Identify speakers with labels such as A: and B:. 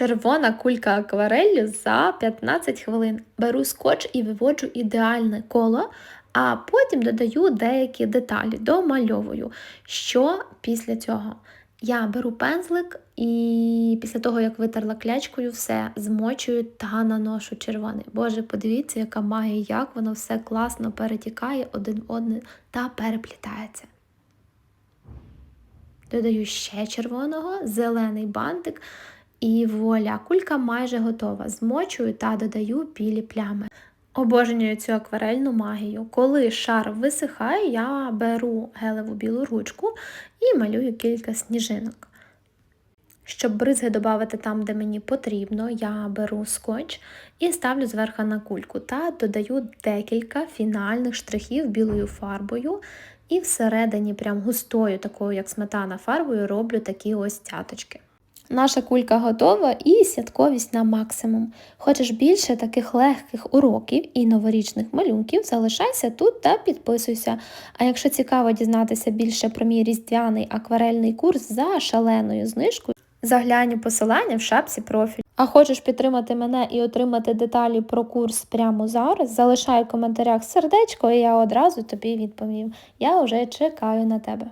A: Червона кулька аквареллю за 15 хвилин. Беру скотч і виводжу ідеальне коло, а потім додаю деякі деталі, домальовую. Що після цього? Я беру пензлик і після того, як витерла клячкою, все змочую та наношу червоний. Боже, подивіться, яка магія, як воно все класно перетікає один в одне та переплітається. Додаю ще червоного, зелений бантик, і вуаля, кулька майже готова. Змочую та додаю білі плями. Обожнюю цю акварельну магію. Коли шар висихає, я беру гелеву білу ручку і малюю кілька сніжинок. Щоб бризги додати там, де мені потрібно, я беру скотч і ставлю зверху на кульку та додаю декілька фінальних штрихів білою фарбою. І всередині, прям густою, такою як сметана фарбою, роблю такі ось цяточки. Наша кулька готова і святковість на максимум. Хочеш більше таких легких уроків і новорічних малюнків, залишайся тут та підписуйся. А якщо цікаво дізнатися більше про мій різдвяний акварельний курс за шаленою знижкою, заглянь у посилання в шапці профіль. А хочеш підтримати мене і отримати деталі про курс прямо зараз, залишай в коментарях сердечко, і я одразу тобі відповім. Я вже чекаю на тебе.